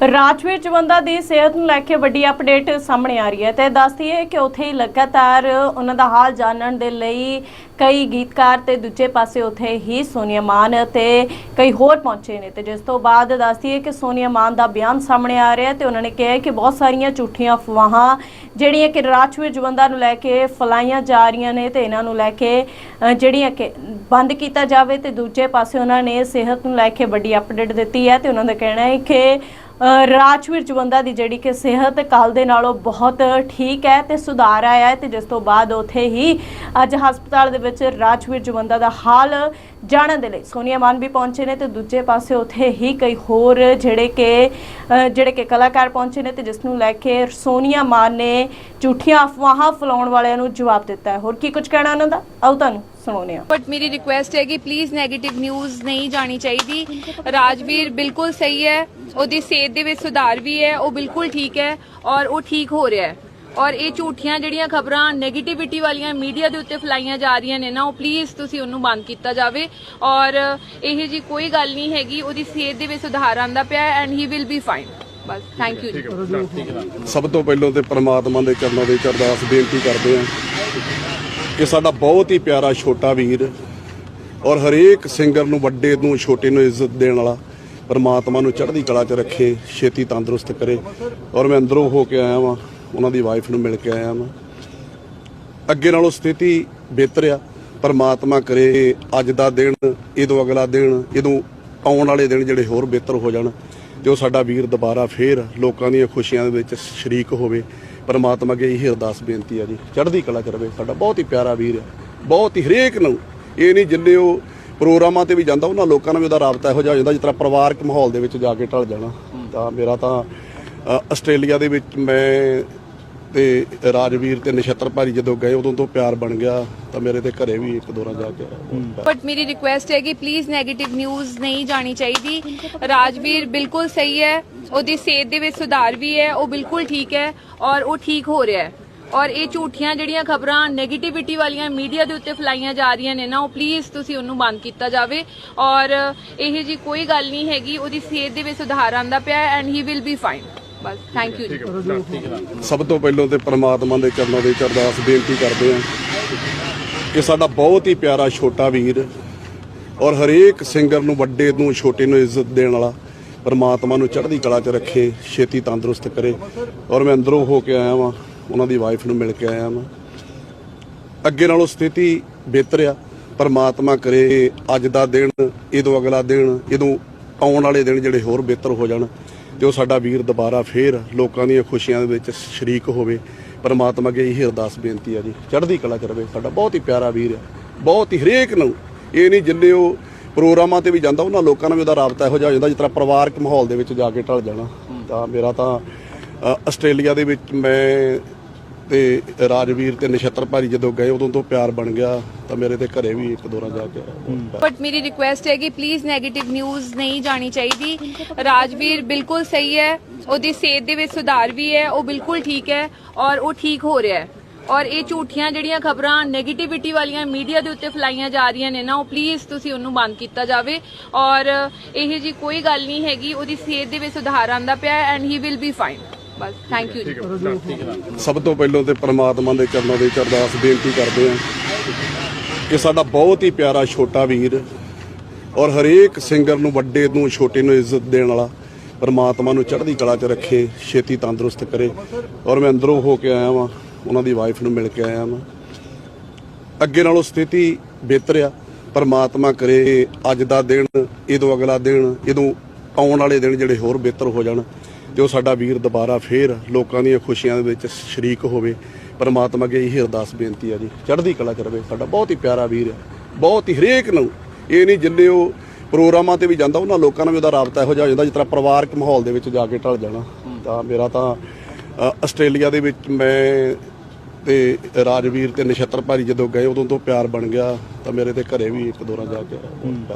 ਰਾਜਵੀਰ ਜਵੰਦਾ ਦੀ ਸਿਹਤ ਨੂੰ ਲੈ ਕੇ ਵੱਡੀ ਅਪਡੇਟ ਸਾਹਮਣੇ ਆ ਰਹੀ ਹੈ ਤੇ ਦੱਸਦੀ ਹੈ ਕਿ ਉੱਥੇ ਹੀ ਲਗਾਤਾਰ ਉਹਨਾਂ ਦਾ ਹਾਲ ਜਾਣਨ ਦੇ ਲਈ ਕਈ ਗੀਤਕਾਰ ਤੇ ਦੂਜੇ ਪਾਸੇ ਉੱਥੇ ਹੀ ਸੋਨੀਆ ਮਾਨ ਤੇ ਕਈ ਹੋਰ ਪਹੁੰਚੇ ਨੇ ਤੇ ਜਿਸ ਤੋਂ ਬਾਅਦ ਦੱਸਦੀ ਹੈ ਕਿ ਸੋਨੀਆ ਮਾਨ ਦਾ ਬਿਆਨ ਸਾਹਮਣੇ ਆ ਰਿਹਾ ਹੈ ਤੇ ਉਹਨਾਂ ਨੇ ਕਿਹਾ ਕਿ ਬਹੁਤ ਸਾਰੀਆਂ ਝੂਠੀਆਂ ਅਫਵਾਹਾਂ ਜਿਹੜੀਆਂ ਕਿ ਰਾਜਵੀਰ ਜਵੰਦਾ ਨੂੰ ਲੈ ਕੇ ਫਲਾਈਆਂ ਜਾ ਰਹੀਆਂ ਨੇ ਤੇ ਇਹਨਾਂ ਨੂੰ ਲੈ ਕੇ ਜਿਹੜੀਆਂ ਕਿ ਬੰਦ ਕੀਤਾ ਜਾਵੇ ਤੇ ਦੂਜੇ ਪਾਸੇ ਉਹਨਾਂ ਨੇ ਸਿਹਤ ਨੂੰ ਲੈ ਕੇ ਵੱਡੀ ਅਪਡੇਟ ਦਿੱਤੀ ਹੈ ਤੇ ਉਹਨਾਂ ਦਾ ਕਹਿਣਾ ਹੈ ਕਿ ਰਾਜਵੀਰ ਜਵੰਦਾ ਦੀ ਜਿਹੜੀ ਕਿ ਸਿਹਤ ਕੱਲ ਦੇ ਨਾਲੋਂ ਬਹੁਤ ਠੀਕ ਹੈ ਤੇ ਸੁਧਾਰ ਆਇਆ ਹੈ ਤੇ ਜਿਸ ਤੋਂ ਬਾਅਦ ਉਥੇ ਹੀ ਅੱਜ ਹਸਪਤਾਲ ਦੇ ਵਿੱਚ ਰਾਜਵੀਰ ਜਵੰਦਾ ਦਾ ਹਾਲ ਜਾਣਨ ਦੇ ਲਈ ਸੋਨੀਆ ਮਾਨ ਵੀ ਪਹੁੰਚੇ ਨੇ ਤੇ ਦੂਜੇ ਪਾਸੇ ਉਥੇ ਹੀ ਕਈ ਹੋਰ ਜਿਹੜੇ ਕਿ ਜਿਹੜੇ ਕਿ ਕਲਾਕਾਰ ਪਹੁੰਚੇ ਨੇ ਤੇ ਜਿਸ ਨੂੰ ਲੈ ਕੇ ਸੋਨੀਆ ਮਾਨ ਨੇ ਝੂਠੀਆਂ ਅਫਵਾਹਾਂ ਫੈਲਾਉਣ ਵਾਲਿਆਂ ਨੂੰ ਜਵਾਬ ਦਿੱਤਾ ਹੈ। ਹੋਰ ਕੀ ਕੁਝ ਕਹਿਣਾ ਉਹਨਾਂ ਦਾ? ਆਓ ਤੁਹਾਨੂੰ। ਸੁਣਾਉਂਦੇ ਹਾਂ ਬਟ ਮੇਰੀ ਰਿਕੁਐਸਟ ਹੈ ਕਿ ਪਲੀਜ਼ 네ਗੇਟਿਵ ਨਿਊਜ਼ ਨਹੀਂ ਜਾਣੀ ਚਾਹੀਦੀ। ਰਾਜਵੀਰ ਬਿਲਕੁਲ ਸਹੀ ਹੈ। ਉਹਦੀ ਸਿਹਤ ਦੇ ਵਿੱਚ ਸੁਧਾਰ ਵੀ ਹੈ। ਉਹ ਬਿਲਕੁਲ ਠੀਕ ਹੈ ਔਰ ਉਹ ਠੀਕ ਹੋ ਰਿਹਾ ਹੈ। ਔਰ ਇਹ ਝੂਠੀਆਂ ਜਿਹੜੀਆਂ ਖਬਰਾਂ 네ਗੇਟਿਵਿਟੀ ਵਾਲੀਆਂ ਮੀਡੀਆ ਦੇ ਉੱਤੇ ਫਲਾਈਆਂ ਜਾ ਰਹੀਆਂ ਨੇ ਨਾ ਉਹ ਪਲੀਜ਼ ਤੁਸੀਂ ਉਹਨੂੰ ਬੰਦ ਕੀਤਾ ਜਾਵੇ। ਔਰ ਇਹ ਜੀ ਕੋਈ ਗੱਲ ਨਹੀਂ ਹੈਗੀ। ਉਹਦੀ ਸਿਹਤ ਦੇ ਵਿੱਚ ਸੁਧਾਰ ਆਂਦਾ ਪਿਆ and he will be fine bus thank you ਜੀ। ਸਭ ਤੋਂ ਪਹਿਲਾਂ ਤੇ ਪ੍ਰਮਾਤਮਾ ਦੇ ਚਰਨਾਂ ਦੇ ਵਿੱਚ ਅਰਦਾਸ ਬੇਨਤੀ ਕਰਦੇ ਹਾਂ। ਕਿ ਸਾਡਾ ਬਹੁਤ ਹੀ ਪਿਆਰਾ ਛੋਟਾ ਵੀਰ ਔਰ ਹਰੇਕ ਸਿੰਗਰ ਨੂੰ, ਵੱਡੇ ਨੂੰ, ਛੋਟੇ ਨੂੰ ਇੱਜ਼ਤ ਦੇਣ ਵਾਲਾ ਪਰਮਾਤਮਾ ਨੂੰ ਚੜ੍ਹਦੀ ਕਲਾ 'ਚ ਰੱਖੇ, ਛੇਤੀ ਤੰਦਰੁਸਤ ਕਰੇ। ਔਰ ਮੈਂ ਅੰਦਰੋਂ ਹੋ ਕੇ ਆਇਆ ਵਾਂ, ਉਹਨਾਂ ਦੀ ਵਾਈਫ ਨੂੰ ਮਿਲ ਕੇ ਆਇਆ ਵਾਂ। ਅੱਗੇ ਨਾਲੋਂ ਸਥਿਤੀ ਬਿਹਤਰ ਆ, ਪਰਮਾਤਮਾ ਕਰੇ, ਅੱਜ ਦਾ ਦਿਨ, ਇਦੋਂ ਅਗਲਾ ਦਿਨ, ਇਦੋਂ ਆਉਣ ਵਾਲੇ ਦਿਨ ਜਿਹੜੇ ਹੋਰ ਬਿਹਤਰ ਹੋ ਜਾਣ ਤੇ ਉਹ ਸਾਡਾ ਵੀਰ ਦੁਬਾਰਾ ਫੇਰ ਲੋਕਾਂ ਦੀਆਂ ਖੁਸ਼ੀਆਂ ਦੇ ਵਿੱਚ ਸ਼ਰੀਕ ਹੋਵੇ। ਪਰਮਾਤਮਾ ਅੱਗੇ ਇਹ ਅਰਦਾਸ ਬੇਨਤੀ ਆ ਜੀ। ਚੜ੍ਹਦੀ ਕਲਾ ਚ ਰਵੇ ਸਾਡਾ। ਬਹੁਤ ਹੀ ਪਿਆਰਾ ਵੀਰ ਹੈ ਬਹੁਤ ਹੀ ਹਰੇਕ ਨੂੰ। ਇਹ ਨਹੀਂ ਜਿੰਨੇ ਉਹ ਪ੍ਰੋਗਰਾਮਾਂ ਤੇ ਵੀ ਜਾਂਦਾ, ਉਹਨਾਂ ਲੋਕਾਂ ਨਾਲ ਵੀ ਉਹਦਾ ਰਾਬਤਾ ਇਹੋ ਜਿਹਾ ਹੋ ਜਾਂਦਾ, ਜਿਸ ਤਰ੍ਹਾਂ ਪਰਿਵਾਰਕ ਮਾਹੌਲ ਦੇ ਵਿੱਚ ਜਾ ਕੇ ਢਲ ਜਾਣਾ। ਤਾਂ ਮੇਰਾ ਤਾਂ ਆਸਟ੍ਰੇਲੀਆ ਦੇ ਵਿੱਚ ਮੈਂ ਤੇ ਰਾਜਵੀਰ ਤੇ ਨਛੱਤਰ ਭਾਰੀ ਜਦੋਂ ਗਏ, ਉਦੋਂ ਤੋਂ ਪਿਆਰ ਬਣ ਗਿਆ, ਤਾਂ ਮੇਰੇ ਤੇ ਘਰੇ ਵੀ ਇੱਕ ਦੋ ਜਾ ਕੇ ਬਟ ਮੇਰੀ ਰਿਕੁਐਸਟ ਹੈ ਕਿ ਪਲੀਜ਼ 네ਗੇਟਿਵ ਨਿਊਜ਼ ਨਹੀਂ ਜਾਣੀ ਚਾਹੀਦੀ। ਰਾਜਵੀਰ ਬਿਲਕੁਲ ਸਹੀ ਹੈ, ਉਹਦੀ ਸਿਹਤ ਦੇ ਵਿੱਚ ਸੁਧਾਰ ਵੀ ਹੈ, ਉਹ ਬਿਲਕੁਲ ਠੀਕ ਹੈ ਔਰ ਉਹ ਠੀਕ ਹੋ ਰਿਹਾ ਹੈ। ਔਰ ਇਹ ਝੂਠੀਆਂ ਜਿਹੜੀਆਂ ਖਬਰਾਂ 네ਗੇਟਿਵਿਟੀ ਵਾਲੀਆਂ ਮੀਡੀਆ ਦੇ ਉੱਤੇ ਫਲਾਈਆਂ ਜਾ ਰਹੀਆਂ ਨੇ ਨਾ, ਉਹ ਪਲੀਜ਼ ਤੁਸੀਂ ਉਹਨੂੰ ਬੰਦ ਕੀਤਾ ਜਾਵੇ। ਔਰ ਇਹ ਜੀ ਕੋਈ ਗੱਲ ਨਹੀਂ ਹੈਗੀ, ਉਹਦੀ ਸਿਹਤ ਦੇ ਵਿੱਚ ਸੁਧਾਰ ਆਂਦਾ ਪਿਆ and he will be fine bus thank you ਜੀ। ਸਭ ਤੋਂ ਪਹਿਲਾਂ ਤੇ ਪ੍ਰਮਾਤਮਾ ਦੇ ਚਰਨਾਂ ਦੇ ਵਿੱਚ ਅਰਦਾਸ ਬੇਨਤੀ ਕਰਦੇ ਹਾਂ ਕਿ ਸਾਡਾ ਬਹੁਤ ਹੀ ਪਿਆਰਾ ਛੋਟਾ ਵੀਰ ਔਰ ਹਰੇਕ ਸਿੰਗਰ ਨੂੰ, ਵੱਡੇ ਨੂੰ, ਛੋਟੇ ਨੂੰ ਇੱਜ਼ਤ ਦੇਣ ਵਾਲਾ ਪਰਮਾਤਮਾ ਨੂੰ ਚੜ੍ਹਦੀ ਕਲਾ 'ਚ ਰੱਖੇ, ਛੇਤੀ ਤੰਦਰੁਸਤ ਕਰੇ। ਔਰ ਮੈਂ ਅੰਦਰੋਂ ਹੋ ਕੇ ਆਇਆ ਵਾਂ, ਉਹਨਾਂ ਦੀ ਵਾਈਫ ਨੂੰ ਮਿਲ ਕੇ ਆਇਆ ਵਾਂ। ਅੱਗੇ ਨਾਲੋਂ ਸਥਿਤੀ ਬਿਹਤਰ ਆ, ਪਰਮਾਤਮਾ ਕਰੇ, ਅੱਜ ਦਾ ਦਿਨ, ਇਦੋਂ ਅਗਲਾ ਦਿਨ, ਇਦੋਂ ਆਉਣ ਵਾਲੇ ਦਿਨ ਜਿਹੜੇ ਹੋਰ ਬਿਹਤਰ ਹੋ ਜਾਣ। ਤੇ ਉਹ ਸਾਡਾ ਵੀਰ ਦੁਬਾਰਾ ਫੇਰ ਲੋਕਾਂ ਦੀਆਂ ਖੁਸ਼ੀਆਂ ਦੇ ਵਿੱਚ ਸ਼ਰੀਕ ਹੋਵੇ, ਪਰਮਾਤਮਾ ਅੱਗੇ ਇਹ ਅਰਦਾਸ ਬੇਨਤੀ ਆ ਜੀ। ਚੜ੍ਹਦੀ ਕਲਾ ਚ ਸਾਡਾ, ਬਹੁਤ ਹੀ ਪਿਆਰਾ ਵੀਰ ਹੈ ਬਹੁਤ ਹੀ ਹਰੇਕ ਨੂੰ, ਇਹ ਨਹੀਂ ਜਿੰਨੇ ਉਹ ਪ੍ਰੋਗਰਾਮਾਂ ਤੇ ਵੀ ਜਾਂਦਾ, ਉਹਨਾਂ ਲੋਕਾਂ ਨਾਲ ਵੀ ਉਹਦਾ ਰਾਬਤਾ ਇਹੋ ਜਿਹਾ ਹੋ ਜਾਂਦਾ, ਜਿਸ ਤਰ੍ਹਾਂ ਪਰਿਵਾਰਕ ਮਾਹੌਲ ਦੇ ਵਿੱਚ ਜਾ ਕੇ ਢਲ ਜਾਣਾ। ਤਾਂ ਮੇਰਾ ਤਾਂ ਆਸਟ੍ਰੇਲੀਆ ਦੇ ਵਿੱਚ ਮੈਂ ਤੇ ਰਾਜਵੀਰ ਤੇ ਨਛੱਤਰ ਭਾਰੀ ਜਦੋਂ ਗਏ, ਉਦੋਂ ਤੋਂ ਪਿਆਰ ਬਣ ਗਿਆ ਤਾਂ ਮੇਰੇ ਤੇ ਘਰੇ ਵੀ ਇੱਕ ਦੋ ਜਾ ਕੇ ਬਟ ਮੇਰੀ ਰਿਕੁਐਸਟ ਹੈ ਕਿ ਪਲੀਜ਼ 네ਗੇਟਿਵ ਨਿਊਜ਼ ਨਹੀਂ ਜਾਣੀ ਚਾਹੀਦੀ। ਰਾਜਵੀਰ ਬਿਲਕੁਲ ਸਹੀ ਹੈ, ਉਹਦੀ ਸਿਹਤ ਦੇ ਵਿੱਚ ਸੁਧਾਰ ਵੀ ਹੈ, ਉਹ ਬਿਲਕੁਲ ਠੀਕ ਹੈ ਔਰ ਉਹ ਠੀਕ ਹੋ ਰਿਹਾ ਹੈ। ਔਰ ਇਹ ਝੂਠੀਆਂ ਜਿਹੜੀਆਂ ਖਬਰਾਂ 네ਗੇਟਿਵਿਟੀ ਵਾਲੀਆਂ ਮੀਡੀਆ ਦੇ ਉੱਤੇ ਫੈਲਾਈਆਂ ਜਾ ਰਹੀਆਂ ਨੇ ਨਾ, ਉਹ ਪਲੀਜ਼ ਤੁਸੀਂ ਉਹਨੂੰ ਬੰਦ ਕੀਤਾ ਜਾਵੇ। ਔਰ ਇਹ ਜੀ ਕੋਈ ਗੱਲ ਨਹੀਂ ਹੈਗੀ, ਉਹਦੀ ਸਿਹਤ ਦੇ ਵਿੱਚ ਸੁਧਾਰ ਆਂਦਾ ਪਿਆ and he will be fine bus thank you ਜੀ। ਸਭ ਤੋਂ ਪਹਿਲਾਂ ਤੇ ਪ੍ਰਮਾਤਮਾ ਦੇ ਚਰਨਾਂ ਦੇ ਵਿੱਚ ਅਰਦਾਸ ਬੇਨਤੀ ਕਰਦੇ ਹਾਂ ਕਿ ਸਾਡਾ ਬਹੁਤ ਹੀ ਪਿਆਰਾ ਛੋਟਾ ਵੀਰ ਔਰ ਹਰੇਕ ਸਿੰਗਰ ਨੂੰ ਵੱਡੇ ਨੂੰ ਛੋਟੇ ਨੂੰ ਇੱਜ਼ਤ ਦੇਣ ਵਾਲਾ ਪਰਮਾਤਮਾ ਨੂੰ ਚੜ੍ਹਦੀ ਕਲਾ 'ਚ ਰੱਖੇ ਛੇਤੀ ਤੰਦਰੁਸਤ ਕਰੇ ਔਰ ਮੈਂ ਅੰਦਰੋਂ ਹੋ ਕੇ ਆਇਆ ਵਾਂ ਉਹਨਾਂ ਦੀ ਵਾਈਫ ਨੂੰ ਮਿਲ ਕੇ ਆਇਆ ਵਾਂ। ਅੱਗੇ ਨਾਲੋਂ ਸਥਿਤੀ ਬਿਹਤਰ ਆ ਪਰਮਾਤਮਾ ਕਰੇ ਅੱਜ ਦਾ ਦਿਨ ਇਦੋਂ ਅਗਲਾ ਦਿਨ ਇਦੋਂ ਆਉਣ ਵਾਲੇ ਦਿਨ ਜਿਹੜੇ ਹੋਰ ਬਿਹਤਰ ਹੋ ਜਾਣ। ਤੇ ਉਹ ਸਾਡਾ ਵੀਰ ਦੁਬਾਰਾ ਫੇਰ ਲੋਕਾਂ ਦੀਆਂ ਖੁਸ਼ੀਆਂ ਦੇ ਵਿੱਚ ਸ਼ਰੀਕ ਹੋਵੇ। ਪਰਮਾਤਮਾ ਅੱਗੇ ਇਹੀ ਅਰਦਾਸ ਬੇਨਤੀ ਆ ਜੀ। ਚੜ੍ਹਦੀ ਕਲਾ ਚ ਰਵੇ ਸਾਡਾ। ਬਹੁਤ ਹੀ ਪਿਆਰਾ ਵੀਰ ਹੈ ਬਹੁਤ ਹੀ ਹਰੇਕ ਨੂੰ। ਇਹ ਨਹੀਂ ਜਿੰਨੇ ਉਹ ਪ੍ਰੋਗਰਾਮਾਂ ਤੇ ਵੀ ਜਾਂਦਾ, ਉਹਨਾਂ ਲੋਕਾਂ ਨਾਲ ਵੀ ਉਹਦਾ ਰਾਬਤਾ ਇਹੋ ਜਿਹਾ ਹੋ ਜਾਂਦਾ, ਜਿਸ ਤਰ੍ਹਾਂ ਪਰਿਵਾਰਕ ਮਾਹੌਲ ਦੇ ਵਿੱਚ ਜਾ ਕੇ ਢਲ ਜਾਣਾ। ਤਾਂ ਮੇਰਾ ਤਾਂ ਆਸਟ੍ਰੇਲੀਆ ਦੇ ਵਿੱਚ ਮੈਂ ਤੇ ਰਾਜਵੀਰ ਤੇ ਨਛੱਤਰ ਭਾਰੀ ਜਦੋਂ ਗਏ, ਉਦੋਂ ਤੋਂ ਪਿਆਰ ਬਣ ਗਿਆ। ਤਾਂ ਮੇਰੇ ਤੇ ਘਰੇ ਵੀ ਇੱਕ ਦੋ ਵਾਰ ਜਾ ਕੇ